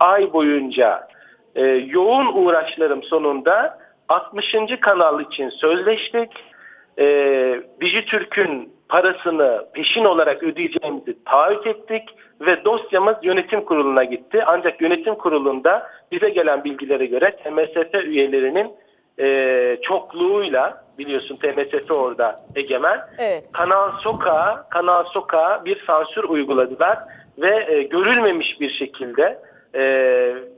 ay boyunca e, yoğun uğraşlarım sonunda 60. kanal için sözleştik. E, Dijitürk'ün parasını peşin olarak ödeyeceğimizi taahhüt ettik ve dosyamız yönetim kuruluna gitti. Ancak yönetim kurulunda bize gelen bilgilere göre TMSF üyelerinin e, çokluğuyla biliyorsun TMSF orada egemen. Evet. Kanal Sokağa, Kanal Sokağa bir sansür uyguladılar ve e, görülmemiş bir şekilde e,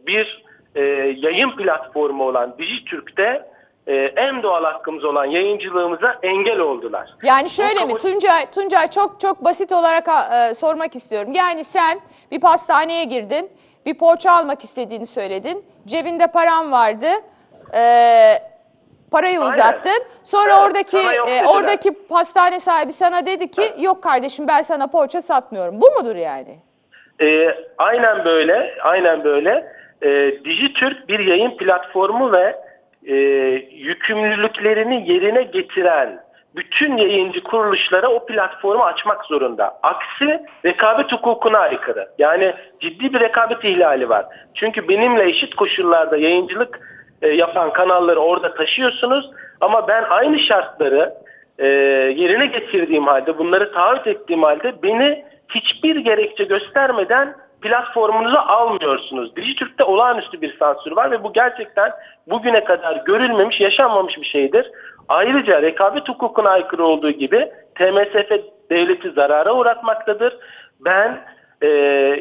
bir e, yayın platformu olan Dijitürk'te e, en doğal hakkımız olan yayıncılığımıza engel oldular. Yani şöyle mi Tuncay, Tuncay çok çok basit olarak e, sormak istiyorum. Yani sen bir pastaneye girdin, bir poğaça almak istediğini söyledin. Cebinde param vardı. e, parayı Aynen. uzattın. Sonra Evet, oradaki e, oradaki pastane sahibi sana dedi ki yok kardeşim ben sana poğaça satmıyorum. Bu mudur yani? E, aynen böyle, aynen böyle. E, Dijitürk bir yayın platformu ve e, yükümlülüklerini yerine getiren bütün yayıncı kuruluşlara o platformu açmak zorunda. Aksi rekabet hukukuna aykırı. Yani ciddi bir rekabet ihlali var. Çünkü benimle eşit koşullarda yayıncılık e, yapan kanalları orada taşıyorsunuz ama ben aynı şartları e, yerine getirdiğim halde, bunları taahhüt ettiğim halde beni hiçbir gerekçe göstermeden platformunuza almıyorsunuz. Dijitürk'te olağanüstü bir sansür var ve bu gerçekten bugüne kadar görülmemiş, yaşanmamış bir şeydir. Ayrıca rekabet hukukuna aykırı olduğu gibi TMSF devleti zarara uğratmaktadır. Ben e,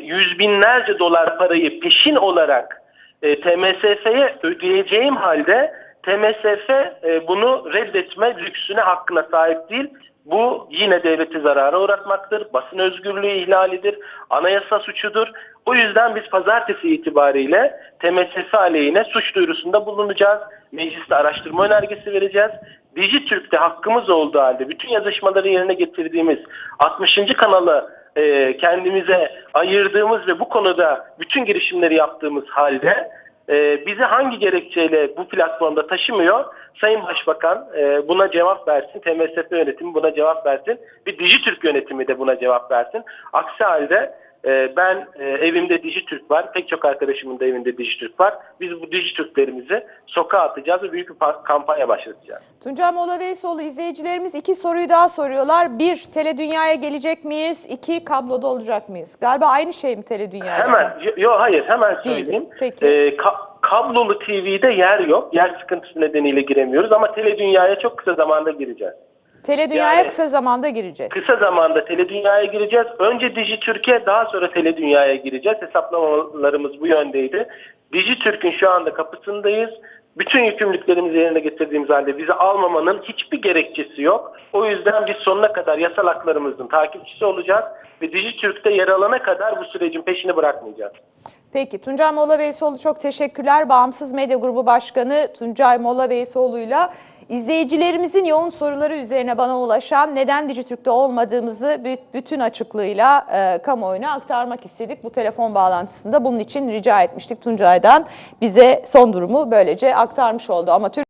yüz binlerce dolar parayı peşin olarak e, TMSF'ye ödeyeceğim halde TMSF e, bunu reddetme lüksüne hakkına sahip değil. Bu yine devleti zarara uğratmaktır. Basın özgürlüğü ihlalidir. Anayasa suçudur. O yüzden biz pazartesi itibariyle TMSF aleyhine suç duyurusunda bulunacağız. Mecliste araştırma önergesi vereceğiz. Dijitürk'te hakkımız olduğu halde bütün yazışmaları yerine getirdiğimiz 60. kanalı e, kendimize ayırdığımız ve bu konuda bütün girişimleri yaptığımız halde e, bizi hangi gerekçeyle bu platformda taşımıyor? Sayın Başbakan e, buna cevap versin. TMSF yönetimi buna cevap versin. Bir Dijitürk yönetimi de buna cevap versin. Aksi halde e, ben e, evimde Dijitürk var. Pek çok arkadaşımın da evinde Dijitürk var. Biz bu Dijitürklerimizi sokağa atacağız ve büyük bir pa- kampanya başlatacağız. Tuncay Mola Veysoğlu izleyicilerimiz iki soruyu daha soruyorlar. Bir, Teledünya'ya gelecek miyiz? İki, kabloda olacak mıyız? Galiba aynı şey mi Teledünya'da? Hemen, yo- yo hayır hemen Değil. söyleyeyim. Peki. Ee, ka- kablolu TV'de yer yok. Yer sıkıntısı nedeniyle giremiyoruz ama Teledynya'ya çok kısa zamanda gireceğiz. Teledünya'ya Yani- kısa zamanda gireceğiz. Kısa zamanda Teledynya'ya gireceğiz. Önce Dijitürk'e daha sonra Teledynya'ya gireceğiz. Hesaplamalarımız bu yöndeydi. Dijitürk'ün şu anda kapısındayız. Bütün yükümlülüklerimizi yerine getirdiğimiz halde bizi almamanın hiçbir gerekçesi yok. O yüzden biz sonuna kadar yasal haklarımızın takipçisi olacağız ve Dijitürk'te yer alana kadar bu sürecin peşini bırakmayacağız. Peki Tuncay Molla Veysoğlu çok teşekkürler. Bağımsız Medya Grubu Başkanı Tuncay Molla Veysoğlu'yla izleyicilerimizin yoğun soruları üzerine bana ulaşan neden Dijitürk'te olmadığımızı bü- bütün açıklığıyla e, kamuoyuna aktarmak istedik. Bu telefon bağlantısında bunun için rica etmiştik Tuncay'dan. Bize son durumu böylece aktarmış oldu. Ama Türk